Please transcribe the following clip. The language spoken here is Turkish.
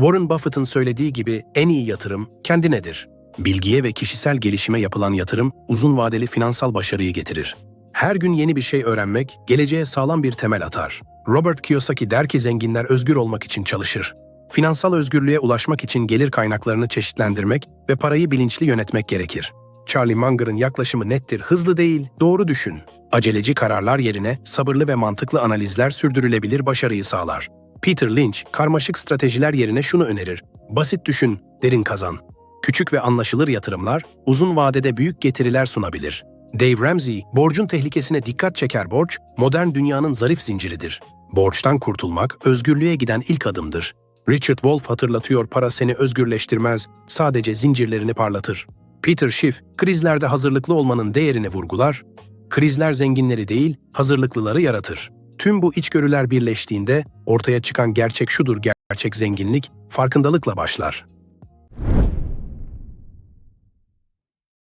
Warren Buffett'ın söylediği gibi en iyi yatırım kendinedir. Bilgiye ve kişisel gelişime yapılan yatırım uzun vadeli finansal başarıyı getirir. Her gün yeni bir şey öğrenmek geleceğe sağlam bir temel atar. Robert Kiyosaki der ki zenginler özgür olmak için çalışır. Finansal özgürlüğe ulaşmak için gelir kaynaklarını çeşitlendirmek ve parayı bilinçli yönetmek gerekir. Charlie Munger'ın yaklaşımı nettir, hızlı değil, doğru düşün. Aceleci kararlar yerine sabırlı ve mantıklı analizler sürdürülebilir başarıyı sağlar. Peter Lynch, karmaşık stratejiler yerine şunu önerir. Basit düşün, derin kazan. Küçük ve anlaşılır yatırımlar uzun vadede büyük getiriler sunabilir. Dave Ramsey, borcun tehlikesine dikkat çeker borç, modern dünyanın zarif zinciridir. Borçtan kurtulmak, özgürlüğe giden ilk adımdır. Richard Wolff hatırlatıyor para seni özgürleştirmez, sadece zincirlerini parlatır. Peter Schiff, krizlerde hazırlıklı olmanın değerini vurgular, krizler zenginleri değil, hazırlıklıları yaratır. Tüm bu içgörüler birleştiğinde ortaya çıkan gerçek şudur gerçek zenginlik, farkındalıkla başlar.